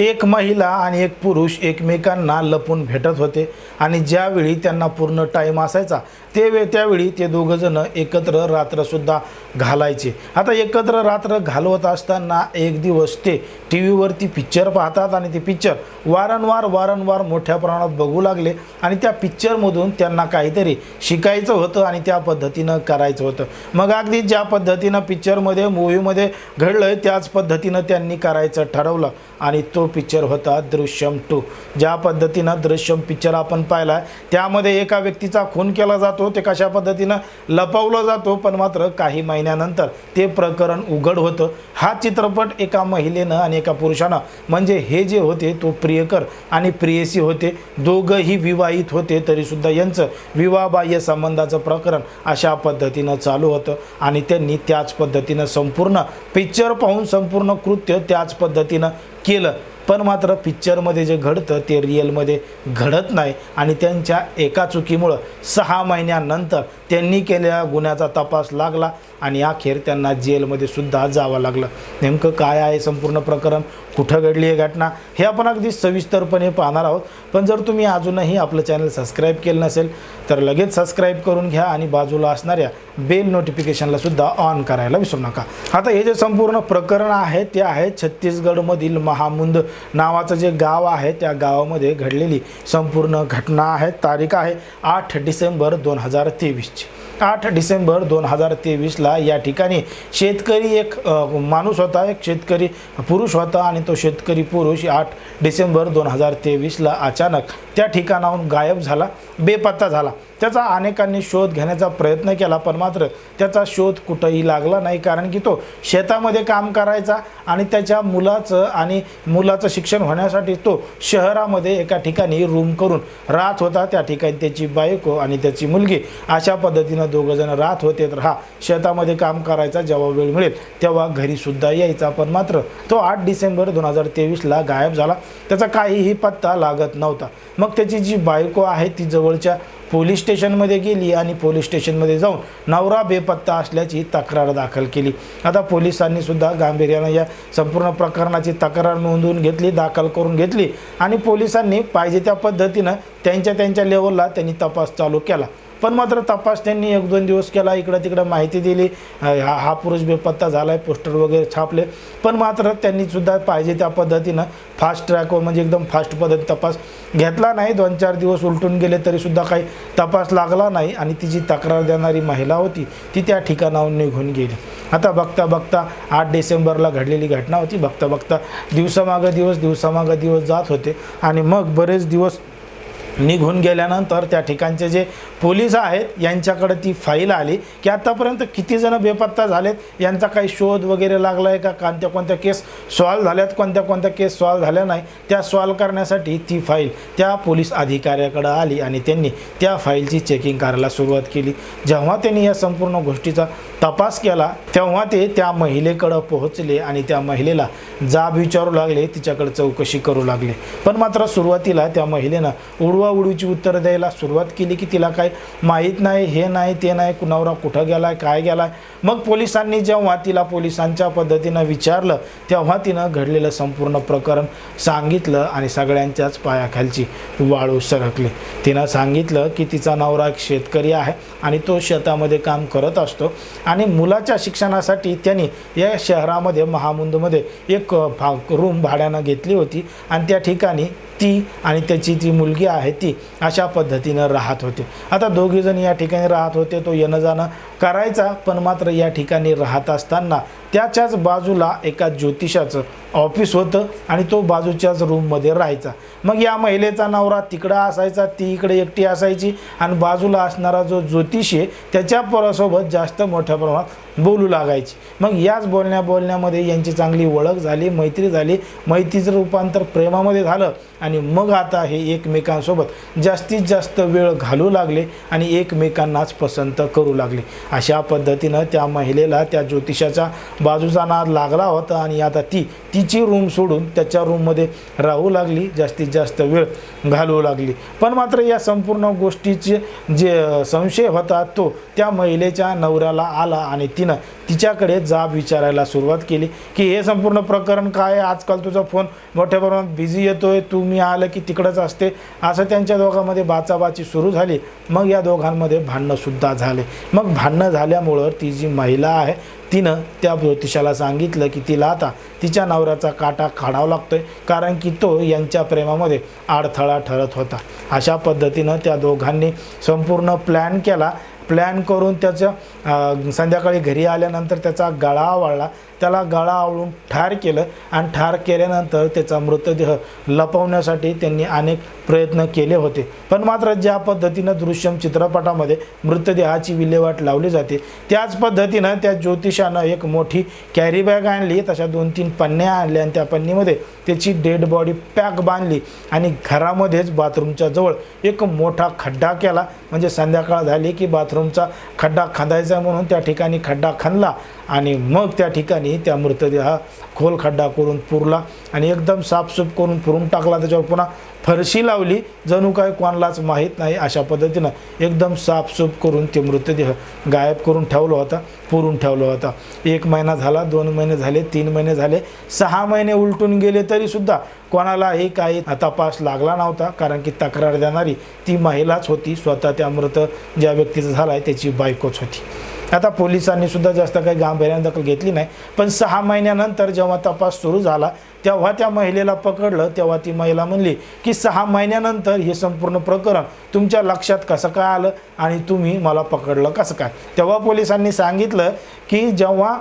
एक महिला आणि एक पुरुष एकमेकांना लपून भेटत होते आणि ज्यावेळी त्यांना पूर्ण टाईम असायचा ते वे त्यावेळी ते दोघंजणं एकत्र रात्रसुद्धा घालायचे. आता एकत्र रात्र घालवत असताना एक दिवस ते टी व्हीवरती पिक्चर पाहतात आणि ते पिक्चर वारंवार वारंवार मोठ्या प्रमाणात बघू लागले आणि त्या पिक्चरमधून त्यांना काहीतरी शिकायचं होतं आणि त्या पद्धतीनं करायचं होतं. मग अगदी ज्या पद्धतीनं पिक्चरमध्ये मूवीमध्ये घडलं त्याच पद्धतीनं त्यांनी करायचं ठरवलं आणि तो पिक्चर होता दृश्यम टू. ज्या पद्धतीनं दृश्यम पिक्चर आपण पाहिला त्यामध्ये एका व्यक्तीचा खून केला जातो ते कशा पद्धतीनं लपवलं जातो पण मात्र काही महिन्यानंतर ते प्रकरण उघड होतं. हा चित्रपट एका महिलेनं आणि एका पुरुषानं म्हणजे हे जे होते तो प्रियकर आणि प्रियसी होते दोघंही विवाहित होते तरीसुद्धा यांचं विवाहबाह्य संबंधाचं प्रकरण अशा पद्धतीनं चालू होतं आणि त्यांनी त्याच पद्धतीनं संपूर्ण पिक्चर पाहून संपूर्ण कृत्य त्याच पद्धतीनं केलं. पण मात्र पिक्चरमध्ये जे घडतं ते रिअलमध्ये घडत नाही. आणि त्यांच्या एका चुकीमुळं सहा महिन्यानंतर त्यांनी केलेल्या गुन्ह्याचा तपास लागला आणि अखेर त्यांना जेलमध्ये सुद्धा जावं लागलं. नेमकं काय आहे संपूर्ण प्रकरण? कुठं घडली आहे घटना? हे आपण अगदी सविस्तरपणे पाहणार आहोत. पण जर तुम्ही अजूनही आपलं चॅनल सबस्क्राईब केलं नसेल तर लगेच सबस्क्राईब करून घ्या आणि बाजूला असणाऱ्या बेल नोटिफिकेशनला सुद्धा ऑन करायला विसरू नका. आता हे जे संपूर्ण प्रकरण आहे ते आहे छत्तीसगडमधील महामुंद नावाचं जे गाव आहे त्या गावामध्ये घडलेली संपूर्ण घटना आहे. तारीख आहे आठ डिसेंबर दोन हजार तेवीसची. आठ डिसेंबर दोन हजार तेवीसला या ठिकाणी शेतकरी एक माणूस होता एक शेतकरी पुरुष होता आणि तो शेतकरी पुरुष आठ डिसेंबर दोन हजार तेवीसला अचानक त्या ठिकाणाहून गायब झाला बेपत्ता झाला. त्याचा अनेकांनी शोध घेण्याचा प्रयत्न केला पण मात्र त्याचा शोध कुठंही लागला नाही कारण की तो शेतामध्ये काम करायचा आणि त्याच्या मुलाचं आणि मुलाचं शिक्षण होण्यासाठी तो शहरामध्ये एका ठिकाणी रूम करून राहत होता. त्या ठिकाणी त्याची बायको आणि त्याची मुलगी अशा पद्धतीनं दोघंजण राहत होते तर हा शेतामध्ये काम करायचा जेव्हा वेळ मिळेल तेव्हा घरीसुद्धा यायचा. पण मात्र तो आठ डिसेंबर दोन हजार तेवीसला गायब झाला. त्याचा काहीही पत्ता लागत नव्हता. मग त्याची जी बायको आहे ती जवळच्या पोलीस स्टेशनमध्ये गेली आणि पोलीस स्टेशनमध्ये जाऊन नवरा बेपत्ता असल्याची तक्रार दाखल केली. आता पोलिसांनी सुद्धा गांभीर्यानं या संपूर्ण प्रकरणाची तक्रार नोंदवून घेतली दाखल करून घेतली आणि पोलिसांनी पाहिजे त्या पद्धतीनं त्यांच्या त्यांच्या लेवलला त्यांनी तपास चालू केला. पण मात्र तपास त्यांनी एक दोन दिवस केला इकडं तिकडं माहिती दिली. हा हा पुरुष बेपत्ता झाला आहे पोस्टर वगैरे छापले. पण मात्र त्यांनी सुद्धा पाहिजे त्या पद्धतीनं फास्ट ट्रॅकवर म्हणजे एकदम फास्ट पद्धती तपास घेतला नाही. दोन चार दिवस उलटून गेले तरीसुद्धा काही तपास लागला नाही आणि ती जी तक्रार देणारी महिला होती ती त्या ठिकाणाहून निघून गेली. आता बघता बघता आठ डिसेंबरला घडलेली घटना होती. बघता बघता दिवसामागं दिवस दिवसामागं दिवस जात होते. आणि मग बरेच दिवस निघून गेल्यानंतर त्या ठिकाणचे जे पोलीस आहेत यांच्याकडे ती फाईल आली की आतापर्यंत किती जण बेपत्ता झालेत यांचा काही शोध वगैरे लागला आहे का? कोणत्या कोणत्या केस सॉल्व झाल्यात कोणत्या कोणत्या केस सॉल्व झाल्या नाही त्या सॉल्व करण्यासाठी ती फाईल त्या पोलीस अधिकाऱ्याकडं आली आणि त्यांनी त्या फाईलची चेकिंग करायला सुरुवात केली. जेव्हा त्यांनी या संपूर्ण गोष्टीचा तपास केला तेव्हा ते त्या महिलेकडं पोहोचले आणि त्या महिलेला जाब विचारू लागले तिच्याकडे चौकशी करू लागले. पण मात्र सुरुवातीला त्या महिलेनं उडवाउडवीची उत्तरं द्यायला सुरुवात केली की तिला काही माहीत नाही हे नाही ते नाही कुणावरा कुठं गेलाय काय गेलाय. मग पोलिसांनी जेव्हा तिला पोलिसांच्या पद्धतीनं विचारलं तेव्हा तिनं घडलेलं संपूर्ण प्रकरण सांगितलं आणि सगळ्यांच्याच पायाखालची वाळू सरकली. तिनं सांगितलं की तिचा नवरा एक शेतकरी आहे आणि तो शेतामध्ये काम करत असतो आणि मुलाच्या शिक्षणासाठी त्यांनी या शहरामध्ये महामुंदमध्ये एक भा रूम भाड्यानं घेतली होती. आणि त्या ठिकाणी ती आणि त्याची ती मुलगी आहे ती अशा पद्धतीनं राहत होते. आता दोघेजण या ठिकाणी राहत होते तो येणं जाणं करायचा पण मात्र या ठिकाणी राहत असताना त्याच्याच बाजूला एका ज्योतिषाचं ऑफिस होतं आणि तो बाजूच्याच रूममध्ये राहायचा. मग या महिलेचा नवरा तिकडं असायचा ती इकडे एकटी असायची आणि बाजूला असणारा जो ज्योतिषी आहे त्याच्या परासोबत जास्त मोठ्या प्रमाणात बोलू लागायची. मग याच बोलण्या बोलण्यामध्ये यांची चांगली ओळख झाली मैत्री झाली. मैत्रीचं रूपांतर प्रेमामध्ये झालं आणि आणि मग आता हे एकमेकांसोबत जास्तीत जास्त वेळ घालू लागले आणि एकमेकांनाच पसंत करू लागले. अशा पद्धतीनं त्या महिलेला त्या ज्योतिषाच्या बाजूचा नाद लागला होता आणि आता ती तिची रूम सोडून त्याच्या रूममध्ये राहू लागली जास्तीत जास्त वेळ घालवू लागली. पण मात्र या संपूर्ण गोष्टीचे जे संशय होता तो त्या महिलेच्या नवऱ्याला आला आणि तिनं तिच्याकडे जाब विचारायला सुरुवात केली की हे संपूर्ण प्रकरण काय आहे? आजकाल तुझा फोन मोठ्या प्रमाणात बिझी येतोय तू मी आलं की तिकडंच असते. असं त्यांच्या दोघांमध्ये बाचाबाची सुरू झाली. मग या दोघांमध्ये भांडणंसुद्धा झाले. मग भांडणं झाल्यामुळं ती जी महिला आहे तिनं त्या ज्योतिषाला सांगितलं की तिला आता तिच्या नवऱ्याचा काटा काढावा आहे कारण की तो यांच्या प्रेमामध्ये अडथळा ठरत होता. अशा पद्धतीनं त्या दोघांनी संपूर्ण प्लॅन केला. प्लॅन करून त्याचं संध्याकाळी घरी आल्यानंतर त्याचा गळा आवळला त्याला गळा आवळून ठार केलं आणि ठार केल्यानंतर त्याचा मृतदेह लपवण्यासाठी त्यांनी अनेक प्रयत्न केले होते. पण मात्र ज्या पद्धतीनं दृश्यम चित्रपटामध्ये मृतदेहाची विल्हेवाट लावली जाते त्याच पद्धतीनं त्या ज्योतिषानं एक मोठी कॅरी बॅग आणली तशा दोन तीन पन्न्या आणल्या आणि त्या पन्नीमध्ये त्याची डेड बॉडी पॅक बांधली आणि घरामध्येच बाथरूमच्या जवळ एक मोठा खड्डा केला. म्हणजे संध्याकाळ झाली की बाथरूमचा खड्डा खांदायचा म्हणून त्या ठिकाणी खड्डा खणला आणि मग त्या ठिकाणी त्या मृतदेह खोल खड्डा करून पुरला आणि एकदम साफसूफ करून पुरून टाकला. त्याच्यावर पुन्हा फरशी लावली. जणू काय कोणालाच माहीत नाही अशा पद्धतीनं एकदम साफसूफ करून ते मृतदेह गायब करून ठेवला होता पुरून ठेवला होता. एक महिना झाला दोन महिने झाले तीन महिने झाले. सहा महिने उलटून गेले तरीसुद्धा कोणालाही काही तपास लागला नव्हता. कारण की तक्रार देणारी ती महिलाच होती. स्वतः त्या मृत ज्या व्यक्तीचा झाला आहे त्याची बायकोच होती. आता पोलिसांनी सुद्धा जास्त काही गांभीर्याने दखल घेतली नाही. पण सहा महिन्यानंतर जेव्हा तपास सुरू झाला तेव्हा त्या महिलेला पकडलं तेव्हा ती महिला म्हणली की सहा महिन्यानंतर हे संपूर्ण प्रकरण तुमच्या लक्षात कसं काय आलं आणि तुम्ही मला पकडलं कसं काय? तेव्हा पोलिसांनी सांगितलं की जेव्हा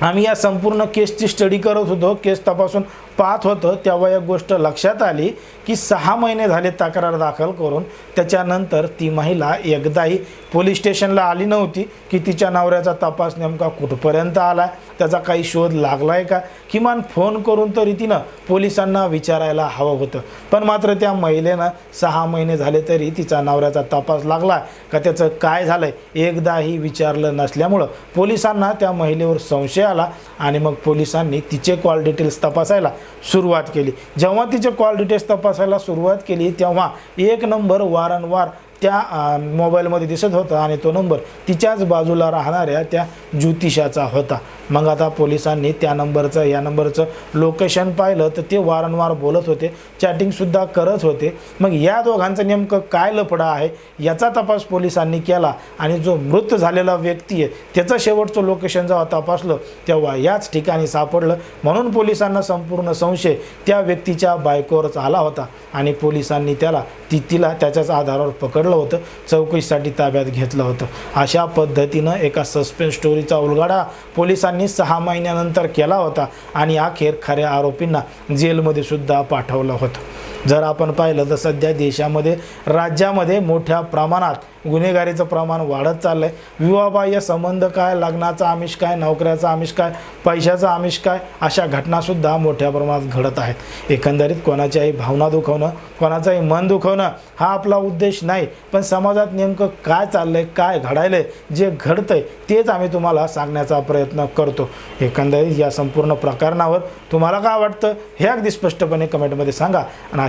आम्ही या संपूर्ण केसची स्टडी करत होतो. केस तपासून पाहत होतं. तेव्हा एक गोष्ट लक्षात आली की सहा महिने झाले तक्रार दाखल करून. त्याच्यानंतर ती महिला एकदाही पोलीस स्टेशनला आली नव्हती की तिच्या नवऱ्याचा तपास नेमका कुठपर्यंत आला? त्याचा काही शोध लागला आहे का? किमान फोन करून तरी तिनं पोलिसांना विचारायला हवं होतं. पण मात्र त्या महिलेनं सहा महिने झाले तरी तिचा नवऱ्याचा तपास लागला का? त्याचं काय झालं एकदाही विचारलं नसल्यामुळं पोलिसांना त्या महिलेवर संशय आला आणि मग पोलिसांनी तिचे कॉल डिटेल्स तपासायला सुरुवात केली. जेव्हा तिचे कॉल डिटेल्स तपासायला सुरुवात केली तेव्हा एक नंबर वारंवार त्या मोबाईलमध्ये दिसत होता आणि तो नंबर तिच्याच बाजूला राहणाऱ्या त्या ज्योतिषाचा होता. मग आता पोलिसांनी त्या नंबरचं या नंबरचं लोकेशन पाहिलं तर ते वारंवार बोलत होते चॅटिंगसुद्धा करत होते. मग या दोघांचं नेमकं काय लफडा आहे याचा तपास पोलिसांनी केला आणि जो मृत झालेला व्यक्ती आहे त्याचं शेवटचं लोकेशन जेव्हा तपासलं तेव्हा याच ठिकाणी सापडलं. म्हणून पोलिसांना संपूर्ण संशय त्या व्यक्तीच्या बायकोवरच आला होता आणि पोलिसांनी त्याला ती तिला त्याच्याच आधारावर पकड पकडलं होतं. चौकशीसाठी ताब्यात घेतलं होतं. अशा पद्धतीनं एका सस्पेन्स स्टोरीचा उलगडा पोलिसांनी सहा महिन्यानंतर केला होता आणि अखेर खऱ्या आरोपींना जेलमध्ये सुद्धा पाठवलं होतं. जर आपण पाहिलं तर सध्या देशामध्ये राज्यामध्ये मोठ्या प्रमाणात गुन्हेगारीचं प्रमाण वाढत चाललं आहे विवाहबाह्य संबंध काय लग्नाचा आमिष काय नोकऱ्याचा आमिष काय पैशाचा आमिष काय अशा घटनासुद्धा मोठ्या प्रमाणात घडत आहेत. एकंदरीत कोणाच्याही भावना दुखवणं कोणाचंही मन दुखवणं हा आपला उद्देश नाही पण समाजात नेमकं काय चाललं आहे काय घडायलं आहे जे घडतं आहे तेच आम्ही तुम्हाला सांगण्याचा प्रयत्न करतो. एकंदरीत या संपूर्ण प्रकरणावर तुम्हाला काय वाटतं हे अगदी स्पष्टपणे कमेंटमध्ये सांगा. आणि